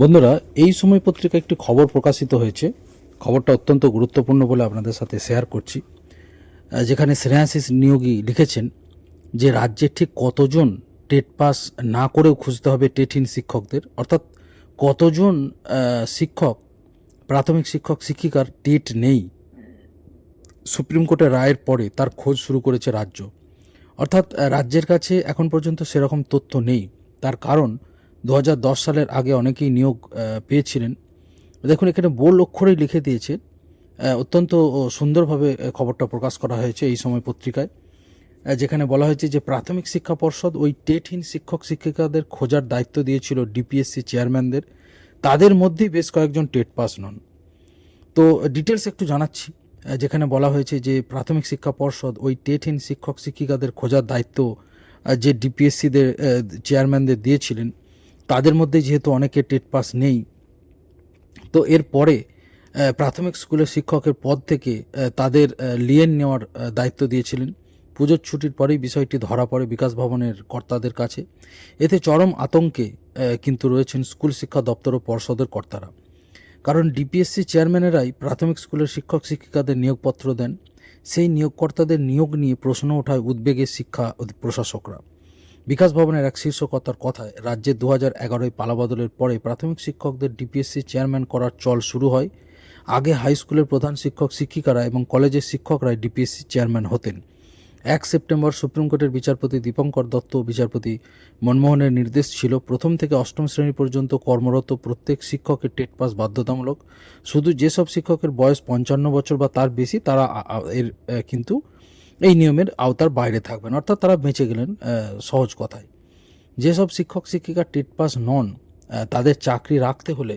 বন্ধুরা, এই সময় পত্রিকা একটি খবর প্রকাশিত হয়েছে। খবরটা অত্যন্ত গুরুত্বপূর্ণ বলে আপনাদের সাথে শেয়ার করছি। যেখানে শ্রেয়াশিস নিয়োগী লিখেছেন যে রাজ্যে ঠিক কতজন টেট পাস না করেও খুঁজতে হবে টেটহীন শিক্ষকদের। অর্থাৎ কতজন শিক্ষক, প্রাথমিক শিক্ষক, শিক্ষিকার টেট নেই। সুপ্রিম কোর্টের রায়ের পরে তার খোঁজ শুরু করেছে রাজ্য। অর্থাৎ রাজ্যের কাছে এখন পর্যন্ত সেরকম তথ্য নেই। তার কারণ দু হাজার দশ সালের আগে অনেকেই নিয়োগ পেয়েছিলেন। দেখুন, এখানে বোল অক্ষরেই লিখে দিয়েছে। অত্যন্ত সুন্দরভাবে খবরটা প্রকাশ করা হয়েছে এই সময় পত্রিকায়। যেখানে বলা হয়েছে যে প্রাথমিক শিক্ষা পর্ষদ ওই টেটহীন শিক্ষক শিক্ষিকাদের খোঁজার দায়িত্ব দিয়েছিল ডিপিএসসি চেয়ারম্যানদের। তাদের মধ্যেই বেশ কয়েকজন টেট পাস নন। তো ডিটেলস একটু জানাচ্ছি। যেখানে বলা হয়েছে যে প্রাথমিক শিক্ষা পর্ষদ ওই টেটহীন শিক্ষক শিক্ষিকাদের খোঁজার দায়িত্ব যে ডিপিএসসিদের চেয়ারম্যানদের দিয়েছিলেন। তাদের মধ্যে যেহেতু অনেকে টেট পাস নেই, তো এরপরে প্রাথমিক স্কুলের শিক্ষকের পদ থেকে তাদের লিয়েন নেওয়ার দায়িত্ব দিয়েছিলেন। পুজোর ছুটির পরেই বিষয়টি ধরা পড়ে বিকাশ ভবনের কর্তাদের কাছে। এতে চরম আতঙ্কে কিন্তু রয়েছেন স্কুল শিক্ষা দপ্তর ও পর্ষদের কর্তারা। কারণ ডিপিএসসি চেয়ারম্যানেরাই প্রাথমিক স্কুলের শিক্ষক শিক্ষিকাদের নিয়োগপত্র দেন। সেই নিয়োগকর্তাদের নিয়োগ নিয়ে প্রশ্ন ওঠায় উদ্বেগের শিক্ষা প্রশাসকরা। বিকাশ ভবনের এক শীর্ষকর্তার কথায় রাজ্যে দু হাজার এগারোয় পালাবদলের পরে প্রাথমিক শিক্ষকদের ডিপিএসসি চেয়ারম্যান করার চল শুরু হয়। আগে হাই স্কুলের প্রধান শিক্ষক শিক্ষিকারা এবং কলেজের শিক্ষকরাই ডিপিএসসি চেয়ারম্যান হতেন। এক সেপ্টেম্বর সুপ্রিম কোর্টের বিচারপতি দীপঙ্কর দত্ত ও বিচারপতি মনমোহনের নির্দেশ ছিল, প্রথম থেকে অষ্টম শ্রেণি পর্যন্ত কর্মরত প্রত্যেক শিক্ষকের টেট পাস বাধ্যতামূলক। শুধু যেসব শিক্ষকের বয়স পঞ্চান্ন বছর বা তার বেশি, তারা এর কিন্তু এই নিয়মের আওতার বাইরে থাকবেন, অর্থাৎ তারা বেঁচে গেলেন সহজ কথায়। যেসব শিক্ষক, শিক্ষিকা টেট পাস নন তাদের চাকরি রাখতে হলে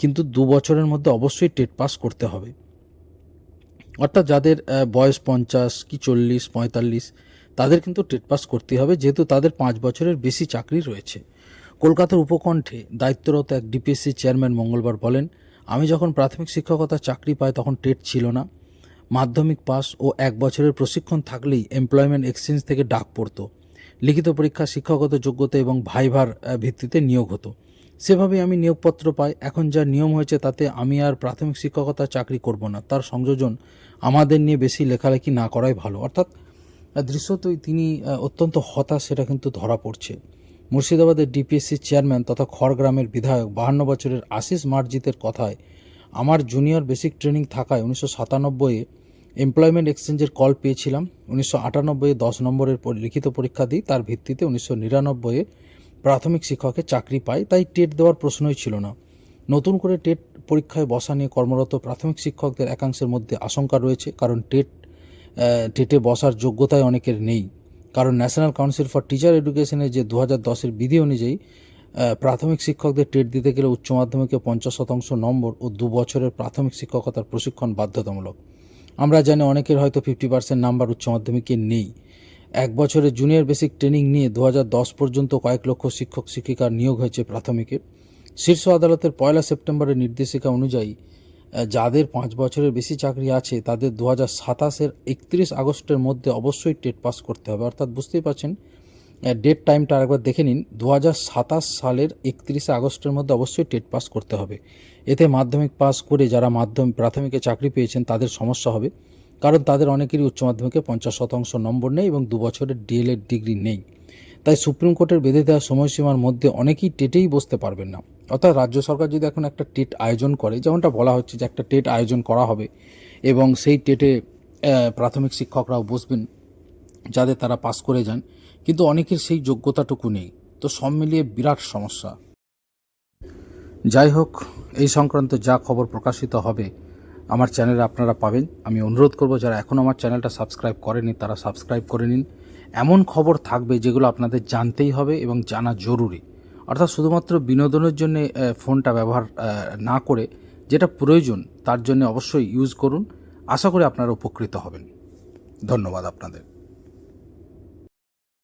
কিন্তু দু বছরের মধ্যে অবশ্যই টেট পাস করতে হবে। অর্থাৎ যাদের বয়স পঞ্চাশ কি চল্লিশ, পঁয়তাল্লিশ, তাদের কিন্তু টেট পাস করতে হবে, যেহেতু তাদের পাঁচ বছরের বেশি চাকরি রয়েছে। কলকাতার উপকণ্ঠে দায়িত্বরত এক ডিপিএসসি চেয়ারম্যান মঙ্গলবার বলেন, আমি যখন প্রাথমিক শিক্ষকতার চাকরি পাই, তখন টেট ছিল না। মাধ্যমিক পাস ও এক বছরের প্রশিক্ষণ থাকলেই এমপ্লয়মেন্ট এক্সচেঞ্জ থেকে ডাক পড়ত। লিখিত পরীক্ষা, শিক্ষাগত যোগ্যতা এবং ভাইভার ভিত্তিতে নিয়োগ হতো। সেভাবেই আমি নিয়োগপত্র পাই। এখন যা নিয়ম হয়েছে তাতে আমি আর প্রাথমিক শিক্ষকতার চাকরি করব না। তার সংযোজন আমাদের নিয়ে বেশি লেখালেখি না করাই ভালো। অর্থাৎ দৃশ্যতই তিনি অত্যন্ত হতাশ, সেটা কিন্তু ধরা পড়ছে। মুর্শিদাবাদের ডিপিএসসি চেয়ারম্যান তথা খড়গ্রামের বিধায়ক বাহান্ন বছরের আশিস মার্জিতের কথায়, আমার জুনিয়র বেসিক ট্রেনিং থাকায় উনিশশো সাতানব্বইয়ে এমপ্লয়মেন্ট এক্সচেঞ্জের কল পেয়েছিলাম। উনিশশো আটানব্বইয়ে দশ নম্বরের লিখিত পরীক্ষা দিই, তার ভিত্তিতে উনিশশো নিরানব্বইয়ে প্রাথমিক শিক্ষকের চাকরি পাই, তাই টেট দেওয়ার প্রশ্নই ছিল না। নতুন করে টেট পরীক্ষায় বসা নিয়ে কর্মরত প্রাথমিক শিক্ষকদের একাংশের মধ্যে আশঙ্কা রয়েছে, কারণ টেট টেটে বসার যোগ্যতায় অনেকের নেই। কারণ ন্যাশনাল কাউন্সিল ফর টিচার এডুকেশনের যে দু হাজার দশের বিধি অনুযায়ী প্রাথমিক শিক্ষকদের টেট দিতে গেলে উচ্চ মাধ্যমিকে পঞ্চাশ শতাংশ নম্বর ও দু বছরের প্রাথমিক শিক্ষকতার প্রশিক্ষণ বাধ্যতামূলক। আমরা জানি অনেকের হয়তো ফিফটি পার্সেন্ট নাম্বার উচ্চ মাধ্যমিকে নেই। এক বছরে জুনিয়র বেসিক ট্রেনিং নিয়ে দু হাজার দশ পর্যন্ত কয়েক লক্ষ শিক্ষক শিক্ষিকার নিয়োগ হয়েছে প্রাথমিকে। শীর্ষ আদালতের পয়লা সেপ্টেম্বরের নির্দেশিকা অনুযায়ী যাদের পাঁচ বছরের বেশি চাকরি আছে, তাদের দু হাজার সাতাশের একত্রিশ আগস্টের মধ্যে অবশ্যই টেট পাস করতে হবে। অর্থাৎ বুঝতেই পারছেন ডেট টাইমটা আরেকবার দেখে নিন। দু সালের একত্রিশে আগস্টের মধ্যে অবশ্যই টেট পাস করতে হবে। এতে মাধ্যমিক পাস করে যারা মাধ্যমিক প্রাথমিকে চাকরি পেয়েছেন, তাদের সমস্যা হবে। কারণ তাদের অনেকেরই উচ্চ মাধ্যমিকে পঞ্চাশ শতাংশ নম্বর নেই এবং দু বছরের ডিএলএড ডিগ্রি নেই। তাই সুপ্রিম কোর্টের বেঁধে দেওয়া সময়সীমার মধ্যে অনেকেই টেটেই বসতে পারবেন না। অর্থাৎ রাজ্য সরকার যদি এখন একটা টেট আয়োজন করে, যেমনটা বলা হচ্ছে যে একটা টেট আয়োজন করা হবে, এবং সেই টেটে প্রাথমিক শিক্ষকরাও বসবেন যাদের তারা পাস করে যান কিন্তু অনেকের সেই যোগ্যতাটুকু নেই। তো সব মিলিয়ে বিরাট সমস্যা। যাই হোক এই সংক্রান্ত যা খবর প্রকাশিত হবে, আমার চ্যানেলে আপনারা পাবেন। আমি অনুরোধ করব, যারা এখনও আমার চ্যানেলটা সাবস্ক্রাইব করেনি তারা সাবস্ক্রাইব করে নিন। এমন খবর থাকবে যেগুলো আপনাদের জানতেই হবে এবং জানা জরুরি। অর্থাৎ শুধুমাত্র বিনোদনের জন্য ফোনটা ব্যবহার না করে যেটা প্রয়োজন, তার জন্য অবশ্যই ইউজ করুন। আশা করি আপনারা উপকৃত হবেন। ধন্যবাদ আপনাদের।